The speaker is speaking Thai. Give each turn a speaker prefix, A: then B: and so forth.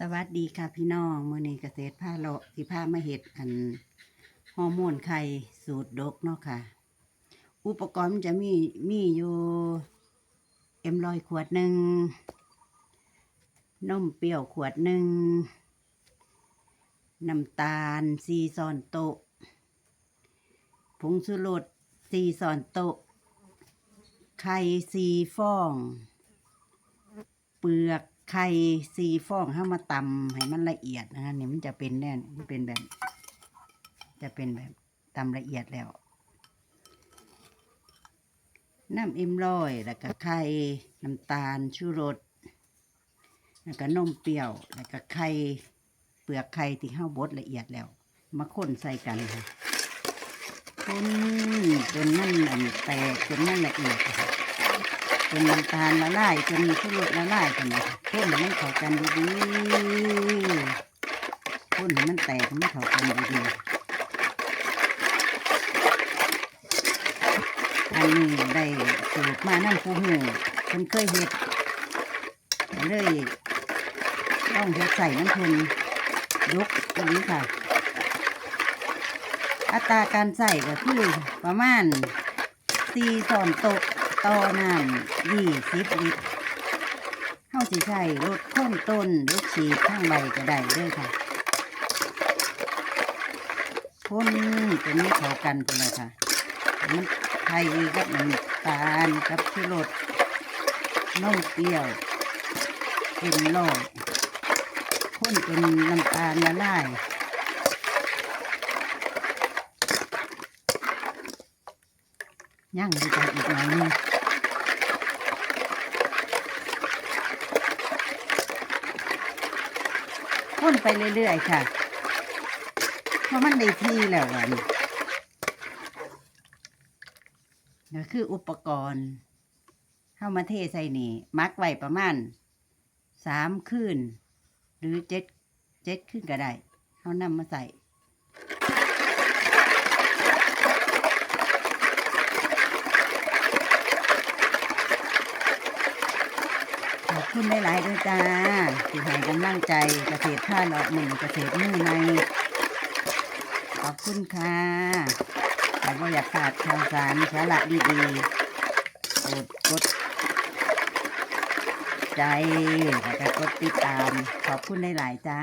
A: สวัสดีค่ะพี่น้องมือนี้เกษตรผ้าเลาะที่ผ้ามาเห็ดอันฮอร์โมนไข่สูตรดกเนาะค่ะ อุปกรณ์จะมีมีอยู่เอ็มลอยขวดหนึ่งนมเปรี้ยวขวดหนึ่งน้ำตาลสี่ซอนโตผงชูรสสี่ซอนโตไข่สี่ฟอง เปลือก ไข่สีฟองให้มาตำให้มันละเอียดนะคะเนี่ยมันจะเป็นแน่นมันเป็นแบบ จะเป็นแบบตำละเอียดแล้ว น้ำเอ็มร้อยแล้วก็ไข่น้ำตาลชูรสแล้วก็นมเปรี้ยวแล้วก็ไข่เปลือกไข่ที่ข้าวบดละเอียดแล้ว มาคนใส่กันค่ะคนจนมันอันแตกจนมันละเอียดค่ะ จนน้ำตาลละลายจนชูรสละลายกันเลยพ่นให้มันเข้ากันดีๆพ่นให้มันแตกมันเข้ากันดีๆอันนี้ได้สูตรมานั่นผู้หูคนเคยเห็ดเลยต้องเฮ็ดใส่น้ำเพิ่นยกตรงนี้ค่ะ อัตราการใส่ก็คือประมาณสี่สอนโต๊ะ ต่อน้ำยี่สิบลิตรเฮาสิใช้รถข้นต้นรถฉีดข้างใบก็ได้เด้วยค่ะพ่นตัวนี้เขากันไปเลยค่ะมันไทยกับน้ำตาลกับชูรสนมเปรี้ยวเป็นลอยพ่นเป็นน้ำตาลละลายย่างดีกันอีกหน่อยนึง พ่นไปเรื่อยๆค่ะเพราะมันได้ที่แล้ววันนี่คืออุปกรณ์เข้ามาเทใส่นี่มักไว้ประมาณสามคืนหรือเจ็ดเจ็ดคืนก็ได้เขานำมาใส่ ขอบ คุณหลายๆด้วยจ้าที่ให้กำลังใจเกษตรท่าหลอกหนึ่งเกษตรมือในขอบคุณค่ะแต่ก็อยากขาดข่าวสารสาระดีๆกดกดใจแล้วก็กดติดตาม ขอบคุณหลายๆจ้า